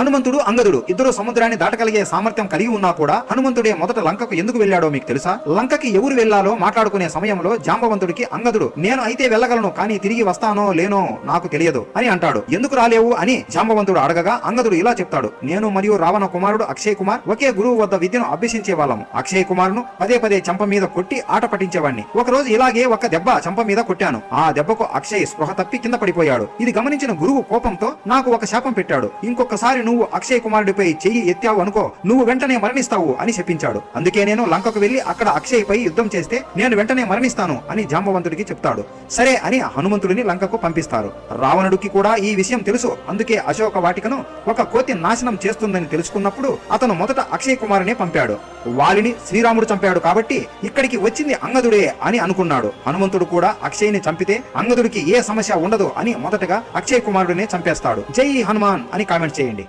హనుమంతుడు అంగదుడు. ఇద్దరు సముద్రాన్ని దాటగలిగే సామర్థ్యం కలిగి ఉన్నా కూడా హనుమంతుడే మొదట లంకకు ఎందుకు వెళ్ళాడో మీకు తెలుసా? లంకకి ఎవరు వెళ్ళాలో మాట్లాడుకునే సమయంలో జాంబవంతుడికి అంగదుడు నేను అయితే వెళ్ళగలను కానీ తిరిగి వస్తానో లేనో నాకు తెలియదు అని అంటాడు. ఎందుకు రాలేవు? అని జాంబవంతుడు అడగగా అంగదుడు ఇలా చెప్తాడు. నేను మరియు రావణ కుమారుడు అక్షయ్ కుమార్ ఒకే గురువు వద్ద విద్యను అభ్యసించే వాళ్ళము. అక్షయ్ కుమార్ను పదే పదే చంప మీద కొట్టి ఆట పట్టించేవాడిని ఒక రోజు ఇలాగే ఒక దెబ్బ చంప మీద కొట్టాను. ఆ దెబ్బకు అక్షయ్ స్పృహ తప్పి కింద పడిపోయాడు. ఇది గమనించిన గురువు కోపంతో నాకు ఒక శాపం పెట్టాడు. ఇంకొకసారి నువ్వు అక్షయ్ కుమారుడిపై చెయ్యి ఎత్తావు అనుకో నువ్వు వెంటనే మరణిస్తావు అని చెప్పించాడు. అందుకే నేను లంకకు వెళ్ళి అక్కడ అక్షయ్ పై యుద్ధం చేస్తే నేను వెంటనే మరణిస్తాను అని జాంబవంతుడికి చెప్తాడు. సరే అని హనుమంతుడిని లంకకు పంపిస్తారు. రావణుడికి కూడా ఈ విషయం తెలుసు. అందుకే అశోక వాటికను ఒక కోతి నాశనం చేస్తుందని తెలుసుకున్నప్పుడు అతను మొదట అక్షయ్ కుమారునే పంపాడు. వాలిని శ్రీరాముడు చంపాడు కాబట్టి ఇక్కడికి వచ్చింది అంగదుడే అని అనుకున్నాడు. హనుమంతుడు కూడా అక్షయ్ని చంపితే అంగదుడికి ఏ సమస్య ఉండదు అని మొదటగా అక్షయ్ కుమారుడినే చంపేస్తాడు. జై హనుమాన్ అని కామెంట్ చేయండి.